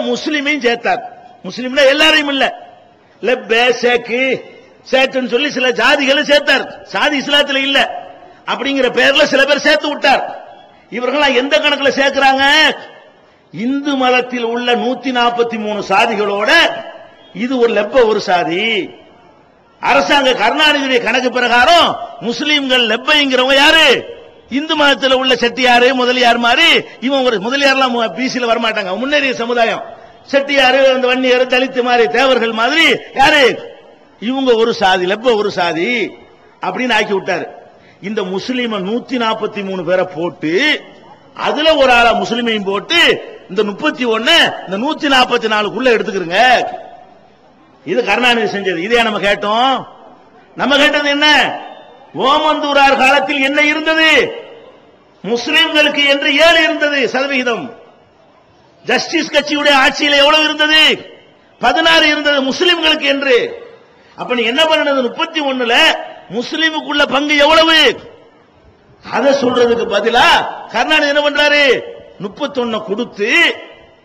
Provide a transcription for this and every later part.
முஸ்லிமையும் சேர்த்தார். முஸ்லிம்ல எல்லாரையும் இல்ல. லெப்பே சேக்கு சேக்குன்னு சொல்லி சில ஜாதிகளை சேர்த்தார். சாதி இஸ்லாத்துல இல்ல. அப்படிங்கிற பேர்ல சில பேர் சேர்த்து விட்டார். இவர்கள் எந்த கணக்குல சேர்க்கிறாங்க? இந்து மதத்தில் உள்ள நூத்தி நாற்பத்தி மூணு சாதிகளோட இது ஒரு லெப்ப ஒரு சாதி. அரசாங்க கருணாநிதியுடைய கணக்கு பிரகாரம் முஸ்லீம்கள் லெப்பைங்கிறவங்க யாரு? இந்து மதத்தில் உள்ள செட்டியாரு முதலியார் மாதிரி இவன் ஒரு முதலியார்லாம் பிசியில் வரமாட்டாங்க. முன்னேறிய சமுதாயம். செட்டியாரு அந்த வன்னியர் தலித்து மாதிரி தேவர்கள் மாதிரி. யாரு? இவங்க ஒரு சாதி லெப்ப ஒரு சாதி. அப்படின்னு ஆக்கி விட்டாரு. இந்த முஸ்லீம நூத்தி நாற்பத்தி மூணு பேரை போட்டு அதுல ஒரு ஆளா முஸ்லீமையும் போட்டு இந்த முப்பத்தி ஒன்னு இந்த நூத்தி நாற்பத்தி நாலுக்குள்ள எடுத்துக்கிறங்க. இது கருணாநிதி செஞ்சது. இதே நம்ம கேட்டோம்? நம்ம கேட்டது என்ன? ஓமந்தூரார் காலத்தில் என்ன இருந்தது? முஸ்லிம்களுக்கு என்று ஏழு இருந்தது சதவிகிதம். ஜஸ்டிஸ் கட்சியுடைய ஆட்சியில் எவ்வளவு இருந்தது? பதினாறு இருந்தது முஸ்லிம்களுக்கு என்று. அப்ப நீ என்ன பண்ணது முப்பத்தி ஒண்ணுல முஸ்லிமுக்குள்ள பங்கு எவ்வளவு? அதை சொல்றதுக்கு பதிலா கருணாநிதி என்ன பண்றாரு? முப்பத்தொன்னு கொடுத்து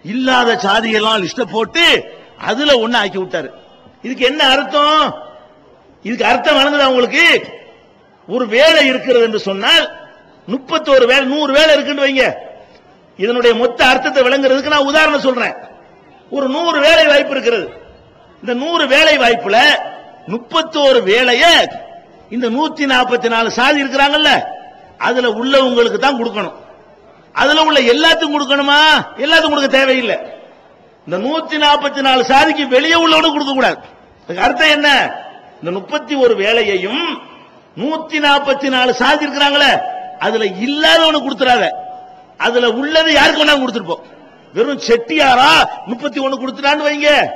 இல்லாத சாதியெல்லாம் லிஸ்ட போட்டு அதுல ஒண்ணு ஆக்கி விட்டாரு. இதுக்கு என்ன அர்த்தம்? இதுக்கு அர்த்தம் வழங்குதா உங்களுக்கு? ஒரு வேலை இருக்கிறது என்று சொன்னால் முப்பத்தோரு வேலை நூறு வேலை இருக்குன்னு வைங்க. இதனுடைய மொத்த அர்த்தத்தை விளங்குறதுக்கு நான் உதாரணம் சொல்றேன். ஒரு நூறு வேலை வாய்ப்பு இருக்கிறது. இந்த நூறு வேலை வாய்ப்புல முப்பத்தோரு வேலைய இந்த நூத்தி நாற்பத்தி நாலு சாதி இருக்கிறாங்கல்ல அதுல உள்ளவங்களுக்கு தான் கொடுக்கணும். அதுல உள்ள எல்லாத்துக்கும் கொடுக்கணுமா? எல்லாத்துக்கும் கொடுக்க தேவையில்லை. இந்த நூத்தி நாற்பத்தி நாலு சாதிக்கு வெளியே உள்ளவனுக்கு கொடுக்க கூடாது அர்த்தம் என்ன? இந்த முப்பத்தி ஒரு வேலையையும் நூத்தி நாற்பத்தி நாலு சாதி இருக்கிறாங்களே அதுல இல்லாதவனுக்கு கொடுத்துறாத. அதுல உள்ளது யாருக்கு வேணா கொடுத்துருப்போம். வெறும் செட்டியாரா முப்பத்தி ஒண்ணு கொடுத்துட்டான்னு வைங்க.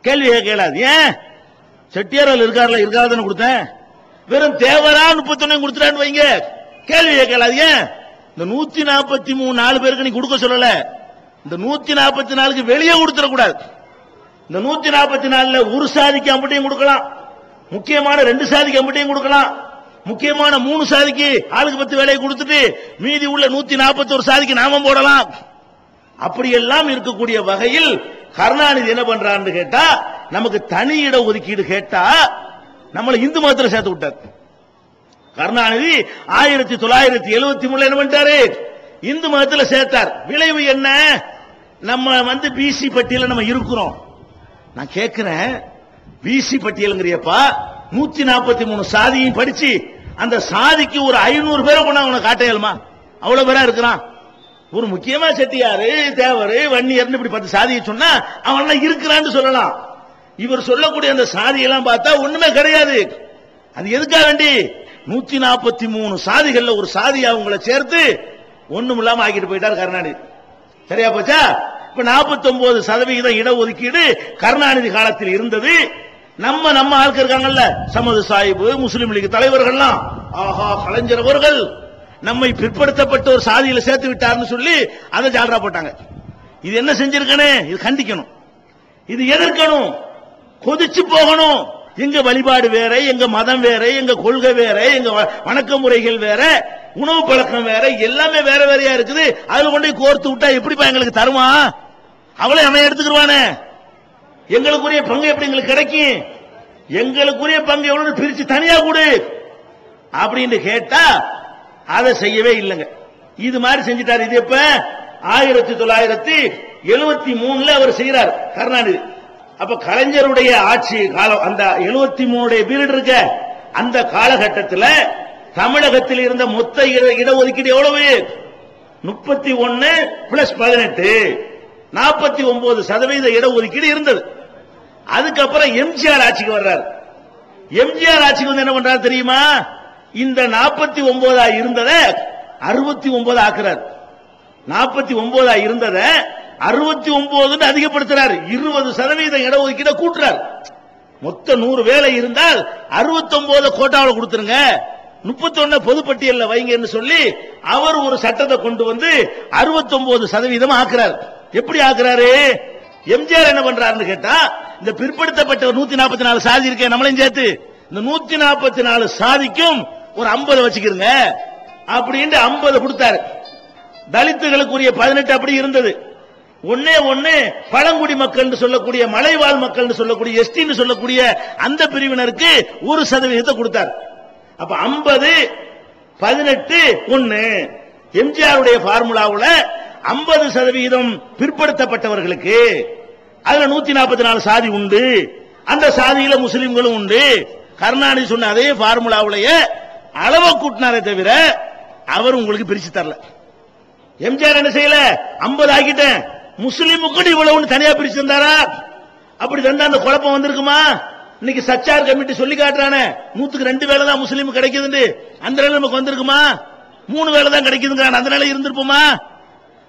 கேள்வி கேட்கலாது ஏன்? செட்டியார் அதுல இருக்காருல இருக்காதுன்னு கொடுத்தேன். வெறும் தேவரா முப்பத்தி ஒண்ணு கொடுத்துட்டான்னு வைங்க. கேள்வி கேட்கலாது ஏன்? இந்த நூத்தி நாற்பத்தி மூணு நாலு பேருக்கு நீ கொடுக்க சொல்லல. இந்த நூத்தி நாற்பத்தி நாலுக்கு வெளியே கொடுத்துடக்கூடாது. இந்த நூத்தி நாற்பத்தி நாலுல ஒரு சாதிக்கு அம்பட்டையும் கொடுக்கலாம். முக்கியமான ரெண்டு சாதிக்கு எம்பிட்டையும் கொடுக்கலாம். முக்கியமான மூணு சாதிக்கு ஆளுக்கு பத்து வேலையை கொடுத்துட்டு மீதி உள்ள நூத்தி நாற்பத்தி ஒரு சாதிக்கு நாமம் போடலாம். அப்படியெல்லாம் இருக்கக்கூடிய வகையில் கருணாநிதி என்ன பண்றான்னு கேட்டா நமக்கு தனி இட ஒதுக்கீடு கேட்டா நம்மளை இந்து மதத்தில் சேர்த்து விட்டார். கருணாநிதி ஆயிரத்தி தொள்ளாயிரத்தி எழுபத்தி மூணுல என்ன பண்ணிட்டாரு? இந்து மதத்தில் சேர்த்தார். விளைவு என்ன? நம்ம வந்து பிசி பட்டியல நம்ம இருக்கிறோம். நான் கேட்கிறேன் பிசி பட்டியலுங்கிறியப்பா. நூத்தி நாற்பத்தி மூணு சாதியும் படிச்சு அந்த சாதிக்கு ஒரு ஐநூறு பேரை கொண்டா உனக்கு காட்டையலுமா அவ்வளவு பேரா இருக்கிறான். ஒரு முக்கியமா செட்டியாரு தேவரு வன்னியர்னு இப்படி பத்து சாதியை சொன்னா அவன் இருக்கிறான்னு சொல்லலாம். இவர் சொல்லக்கூடிய அந்த சாதியெல்லாம் பார்த்தா ஒண்ணுமே கிடையாது. அது எதுக்காக வேண்டி? நூத்தி நாற்பத்தி மூணு சாதிகள்ல ஒரு சாதியை அவங்கள சேர்த்து ஒண்ணும் இல்லாம ஆக்கிட்டு போயிட்டார் கருணாநிதி. சரியா போச்சா? இப்ப 49 சதவிகிதம் இடஒதுக்கீடு கருணாநிதி காலத்தில் இருந்தது. நம்ம நம்ம ஆட்கள் இருக்காங்கல்ல சமது சாஹிபு முஸ்லீம் லீக் தலைவர்கள்லாம். ஆஹா கலைஞர் அவர்கள் நம்மை பிற்படுத்தப்பட்ட ஒரு சாதியில சேர்த்து விட்டார்னு சொல்லி அதை ஜாலரா போட்டாங்க. இது என்ன செஞ்சிருக்கனே இது கண்டிக்கணும். இது எதிர்க்கணும். கொதிச்சு போகணும். எங்க வழிபாடு வேற எங்க மதம் வேற எங்க கொள்கை வேற எங்க வ- வணக்க முறைகள் வேற உணவு பழக்கம் வேற எல்லாமே வேற வேறையா இருக்குது. அதுல கொண்டு கோர்த்து விட்டா எப்படிப்பா எங்களுக்கு தருமா? அவளை அவன் எடுத்துக்கிடுவானே எங்களுக்குரிய பங்கு எப்படி எங்களுக்கு கிடைக்கும்? எங்களுக்குரிய பங்கு எவ்வளவு பிரிச்சு தனியா கொடு. அப்படின்னு கேட்டா அதை செய்யவே இல்லைங்க. இது மாதிரி செஞ்சிட்டாரு. இது எப்ப? ஆயிரத்தி தொள்ளாயிரத்தி எழுபத்தி மூணுல அவர் செய்யறார் கருணாநிதி. அப்ப கலைஞருடைய ஆட்சி காலம் அந்த எழுபத்தி மூணுடைய பீரியட் இருக்க அந்த காலகட்டத்தில் தமிழகத்தில் இருந்த மொத்த இட- இடஒதுக்கீடு எவ்வளவு? முப்பத்தி ஒன்னு பிளஸ் பதினெட்டு. நாற்பத்தி ஒன்பது சதவீத இடஒதுக்கீடு இருந்தது. அதுக்கப்புறம் எம்ஜிஆர் ஆட்சிக்கு வர்றாரு. எம்ஜிஆர் ஆட்சிக்கு வந்து என்ன பண்றாரு தெரியுமா? இந்த நாற்பத்தி ஒன்பதா இருந்ததை அறுபத்தி ஒன்பது ஆக்குறார். நாற்பத்தி ஒன்பதா இருந்ததை அறுபத்தி ஒன்பதுன்னு அதிகப்படுத்துறாரு. இருபது சதவீதம் இடஒதுக்கீட கூட்டுறாரு. மொத்த நூறு வேலை இருந்தால் அறுபத்தி ஒன்பது கோட்டாவில் கொடுத்துருங்க. முப்பத்தொன்னு பொதுப்பட்டியல்ல வைங்கன்னு சொல்லி அவர் ஒரு சட்டத்தை கொண்டு வந்து 69% சதவீதம் ஆக்குறாரு. எப்படி ஆக்குறாரு? எம்ஜிஆர் என்ன பண்றாருன்னு கேட்டா இந்த பிற்படுத்தப்பட்ட ஒரு நூத்தி நாற்பத்தி நாலு சாதி இருக்கே நம்மளையும் சேர்த்து. இந்த நூத்தி நாற்பத்தி நாலு சாதிக்கும் ஒரு 50 வச்சுக்கிறங்க அப்படின்ட்டு 50 கொடுத்தாரு. தலித்துகளுக்குரிய பதினெட்டு அப்படி இருந்தது. ஒன்னே ஒன்னு பழங்குடி மக்கள் சொல்லக்கூடிய மலைவாழ் மக்கள் சொல்லக்கூடிய எஸ்டின்னு சொல்லக்கூடிய அந்த பிரிவினருக்கு ஒரு சதவீதத்தை கொடுத்தார். அப்ப ஐம்பது பதினெட்டு ஒன்னு எம்ஜிஆருடைய பார்முலாவுல ஐம்பது சதவீதம் பிற்படுத்தப்பட்டவர்களுக்கு அதுல நூத்தி நாற்பத்தி நாலு சாதி உண்டு. அந்த சாதியில முஸ்லிம்களும் உண்டு. கருணாநிதி சொன்ன அதே பார்முலாவுடைய அளவை கூட்டினாரே தவிர அவர் உங்களுக்கு பிரிச்சு தரல. எம்ஜிஆர் என்ன செய்யல? 50 ஆக்கிட்டேன். முஸ்லிமுக்கு இவ்வளவு தனியா பிரிச்சு தந்தாரா? அப்படி தந்தா அந்த குழப்பம் வந்திருக்குமா? இன்னைக்கு சச்சார் கமிட்டி சொல்லி காட்டுறானே நூத்துக்கு ரெண்டு வேலை தான் முஸ்லீம் கிடைக்குதுன்னு. அந்த நிலை நமக்கு வந்திருக்குமா? மூணு வேலை தான் கிடைக்குதுங்கிறான். அந்த நிலை இருந்திருப்போமா?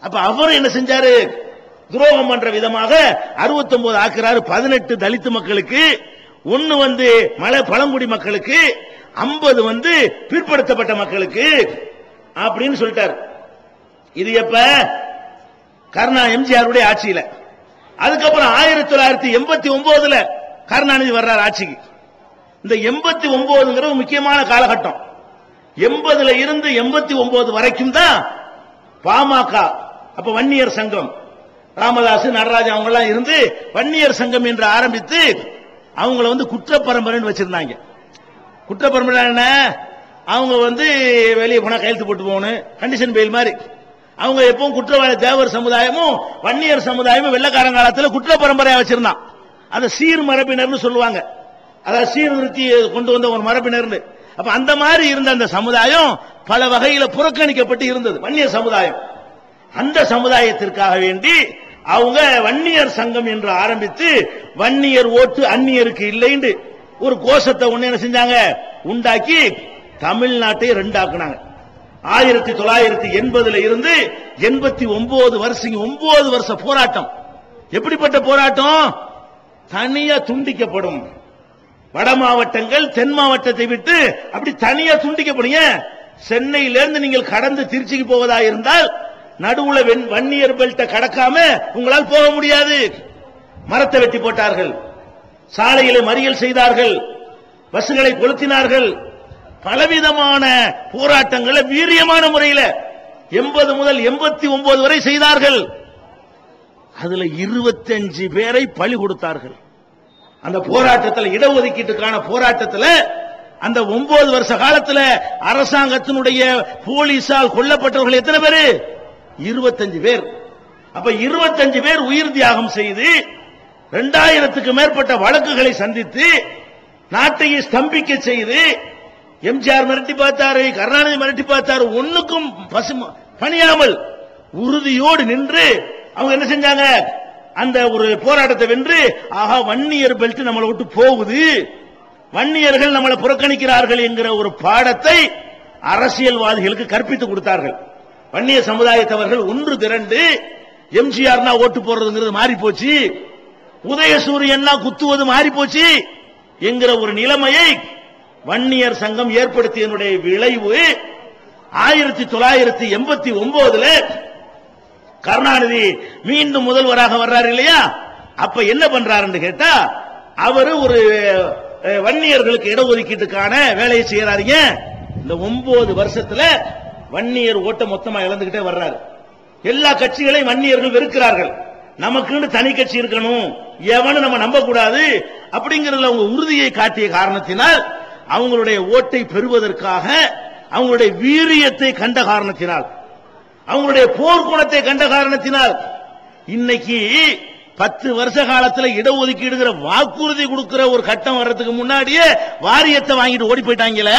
அப்ப அவரும் என்ன செஞ்சாரு? துரோகம் பண்ற விதமாக 69 ஆக்குறாரு பதினெட்டு தலித்து மக்களுக்கு ஒன்னு வந்து மலை பழங்குடி மக்களுக்கு 50 வந்து பிற்படுத்தப்பட்ட மக்களுக்கு அப்படின்னு சொல்லிட்டாரு. இது எப்ப? கருணா எம்ஜிஆருடைய ஆட்சியில. அதுக்கப்புறம் ஆயிரத்தி தொள்ளாயிரத்தி எண்பத்தி ஒன்பதுல கருணாநிதி வர்றார் ஆட்சிக்கு. இந்த எண்பத்தி ஒன்பதுங்கிற முக்கியமான காலகட்டம். எண்பதுல இருந்து எண்பத்தி ஒன்பது வரைக்கும் தான் பாமக அப்ப வன்னியர் சங்கம். ராமதாஸ் நடராஜன் அவங்க எல்லாம் இருந்து வன்னியர் சங்கம் என்று ஆரம்பித்து அவங்கள வந்து குற்றப்பரம்பரைன்னு வச்சிருந்தாங்க. குற்றப்பரம்பரை என்ன? அவங்க வந்து வெளியே போனா கையெழுத்து போட்டு போகணும். கண்டிஷன் பெயில் மாதிரி. அவங்க எப்பவும் குற்றவாளி தேவர் சமுதாயமும் வன்னியர் சமுதாயமும் வெள்ளக்காரங்காலத்தில் குற்ற பரம்பரையா வச்சிருந்தான். அதை சீர் மரபினர்னு சொல்லுவாங்க. அதாவது சீர்திருத்தி கொண்டு வந்த ஒரு மரபினர்னு. அப்ப அந்த மாதிரி இருந்த அந்த சமுதாயம் பல வகையில புறக்கணிக்கப்பட்டு இருந்தது. வன்னியர் சமுதாயம். அந்த சமுதாயத்திற்காக வேண்டி அவங்க வன்னியர் சங்கம் என்று ஆரம்பித்து வன்னியர் ஓட்டு அந்நியருக்கு இல்லைன்னு ஒரு கோஷத்தை ஒண்ணு என்ன செஞ்சாங்க? உண்டாக்கி தமிழ்நாட்டை ரெண்டாக்குனாங்க. ஆயிரத்தி தொள்ளாயிரத்தி எண்பதுல இருந்து எண்பத்தி ஒன்பது வருஷம் ஒன்பது வருஷ போராட்டம். எப்படிப்பட்ட போராட்டம்? தனியா துண்டிக்கப்படும். வட மாவட்டங்கள் தென் மாவட்டத்தை விட்டு அப்படி தனியா துண்டிக்கப்படும். சென்னையிலிருந்து நீங்கள் கடந்து திருச்சிக்கு போவதா இருந்தால் நடுவுல வெண்- வன்னியர் பெல்ட்டை கடக்காம உங்களால் போக முடியாது. மரத்தை வெட்டி போட்டார்கள். சாலைகளை மறியல் செய்தார்கள். பஸ்களை கொளுத்தினார்கள். பலவிதமான போராட்டங்களை வீரியமான முறையில் எண்பது முதல் எண்பத்தி ஒன்பது வரை செய்தார்கள். அதுல இருபத்தஞ்சு பேரை பலி கொடுத்தார்கள். அந்த போராட்டத்தில் இடஒதுக்கீட்டுக்கான போராட்டத்தில் அந்த ஒன்பது வருஷ காலத்தில் அரசாங்கத்தினுடைய போலீசால் கொல்லப்பட்டவர்கள் எத்தனை பேரு? இருபத்தஞ்சு பேர். அப்ப இருபத்தஞ்சு பேர் உயிர் தியாகம் செய்து இரண்டாயிரத்துக்கு மேற்பட்ட வழக்குகளை சந்தித்து நாட்டையை ஸ்தம்பிக்க செய்து எம்ஜிஆர் மிரட்டி பார்த்தாரு கருணாநிதி மிரட்டி பார்த்தாரு ஒண்ணுக்கும் பசும பணியாமல் உறுதியோடு நின்று அவங்க என்ன செஞ்சாங்க? அந்த ஒரு போராட்டத்தை வென்று ஆகா வன்னியர் பெல்ட் நம்மளை விட்டு போகுது. வன்னியர்கள் நம்மளை புறக்கணிக்கிறார்கள் என்கிற ஒரு பாடத்தை அரசியல்வாதிகளுக்கு கற்பித்து கொடுத்தார்கள். வன்னிய சமுதாயத்தவர்கள் ஒன்று திரண்டு எம்ஜிஆர்னா ஓட்டு போடுறதுங்கிறது மாறி போச்சு உதயசூரியன்னா குத்துவது மாறி போச்சு என்கிற ஒரு நிலைமையை வன்னியர் சங்கம் ஏற்படுத்தியதனுடைய விளைவு ஆயிரத்தி தொள்ளாயிரத்தி எண்பத்தி ஒன்பதுல கருணாநிதி மீண்டும் முதல்வராக வர்றாரு இல்லையா? அப்ப என்ன பண்றாருன்னு கேட்டா அவரு ஒரு வன்னியர்களுக்கு இடஒதுக்கீட்டுக்கான வேலையை செய்யறாருங்க இந்த ஒன்பது வருஷத்துல வன்னியர் ஓட்ட மொத்தமா இழந்துகிட்டே வர்றாரு. எல்லா கட்சிகளையும் வன்னியர்கள் வெறுக்கிறார்கள். நமக்குன்னு தனி கட்சி இருக்கணும். எவனும் நம்ம நம்ப கூடாது அப்படிங்கறதுல அவங்க உறுதியை காட்டிய காரணத்தினால் அவங்களுடைய ஓட்டை பெறுவதற்காக அவங்களுடைய வீரியத்தை கண்ட காரணத்தினால் அவங்களுடைய போர்க்குணத்தை கண்ட காரணத்தினால் இன்னைக்கு பத்து வருஷ காலத்துல இடஒதுக்கீடுங்கிற வாக்குறுதி கொடுக்கிற ஒரு கட்டம் வர்றதுக்கு முன்னாடியே வாரியத்தை வாங்கிட்டு ஓடி போயிட்டாங்களே.